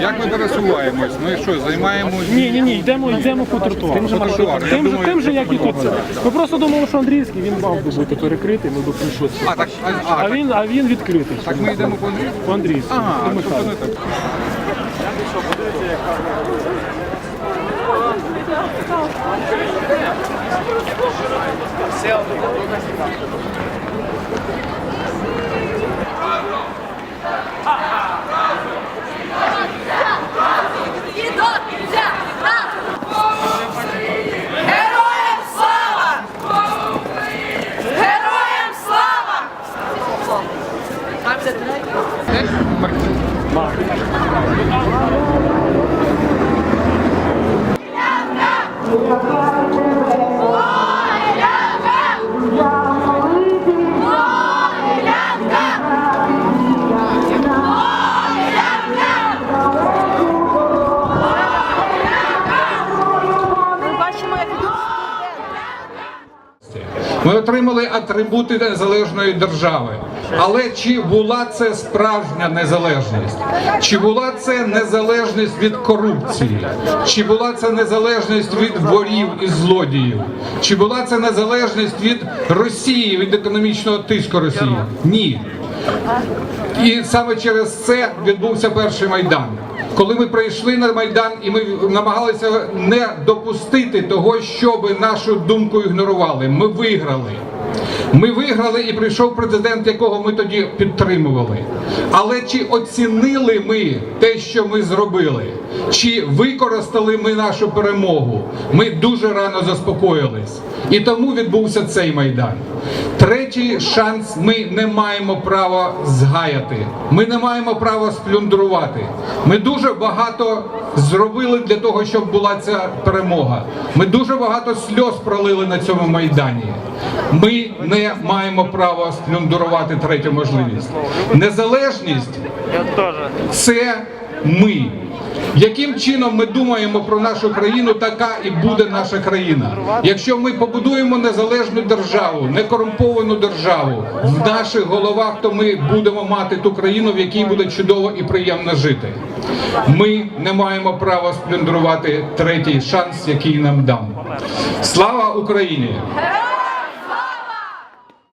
Як ми пересуваємось? Ми що, займаємось? Ні, ні, ні, йдемо, йдемо по тротуару. Тим же, По тротуару. Я тим, же, думаю, тим же, як і тут. Ми просто думали, що Андрійський він мав би бути перекритий, ми б прийшли. А, так, а, а, А так, він, а він відкритий. так ми йдемо по? По Андрійському. Ага, до тобто Михайла. не так. Ми Ми отримали атрибути незалежної держави. Але чи була це справжня незалежність? Чи була це незалежність від корупції? Чи була це незалежність від ворів і злодіїв? Чи була це незалежність від Росії, від економічного тиску Росії? Ні. І саме через це відбувся перший майдан. Коли ми прийшли на майдан, і ми намагалися не допустити того, щоб нашу думку ігнорували. Ми виграли. Ми виграли і прийшов президент, якого ми тоді підтримували. Але чи оцінили ми те, що ми зробили? Чи використали ми нашу перемогу? Ми дуже рано заспокоїлись. І тому відбувся цей майдан. Третій шанс ми не маємо права згаяти. Ми не маємо права сплюндрувати. Ми дуже багато зробили для того, щоб була ця перемога. Ми дуже багато сльоз пролили на цьому майдані. Ми не маємо права сплюндурувати третю можливість. Незалежність це ми. Яким чином ми думаємо про нашу країну, така і буде наша країна. Якщо ми побудуємо незалежну державу, некорумповану державу в наших головах, то ми будемо мати ту країну, в якій буде чудово і приємно жити. Ми не маємо права сплюндрувати третій шанс, який нам дам. Слава Україні!